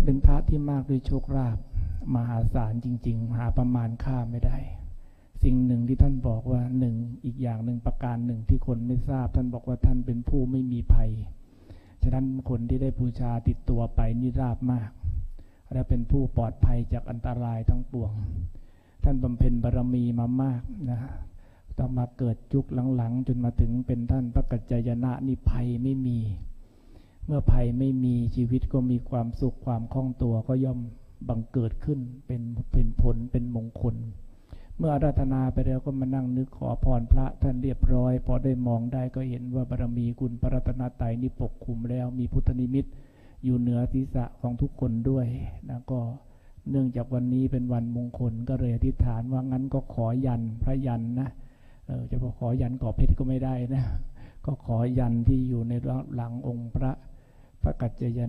านเป็นพระที่มากด้วยโชคลาภมหาศาลจริง ๆ หาประมาณค่าไม่ได้ สิ่งหนึ่งที่ท่านบอกว่าหนึ่งอีกอย่างหนึ่งประการหนึ่งที่คนไม่ทราบ ท่านบอกว่าท่านเป็นผู้ไม่มีภัย ฉะนั้นคนที่ได้บูชาติดตัวไปนี่ราบมาก และเป็นผู้ปลอดภัยจากอันตรายทั้งปวง ท่านบำเพ็ญบารมีมามากนะต้องมาเกิดยุคหลังๆ จนมาถึงเป็นท่านพระกัจจายนะนิภัยไม่มี มื่อภัยไม่มีชีวิตก็มีความสุขความคล่องตัวก็ย่อมบังเกิดขึ้นเป็นเป็นผลเป็นมงคล เมื่ออาราธนาไปแล้วก็มานั่งนึกขอพรพระท่านเรียบร้อย พอได้มองได้ก็เห็นว่าบารมีคุณพระรัตนตรัยนี่ปกคลุมแล้วมีพุทธนิมิตอยู่เหนือศีรษะของทุกคนด้วยนะก็เนื่องจากวันนี้เป็นวันมงคลก็เลยอธิษฐานว่างั้นก็ขอยันพระยันนะเออจะบอกขอยันก่อเพชรก็ไม่ได้นะ ก็ขอยันที่อยู่ในหลังองค์พระ berkat jajan.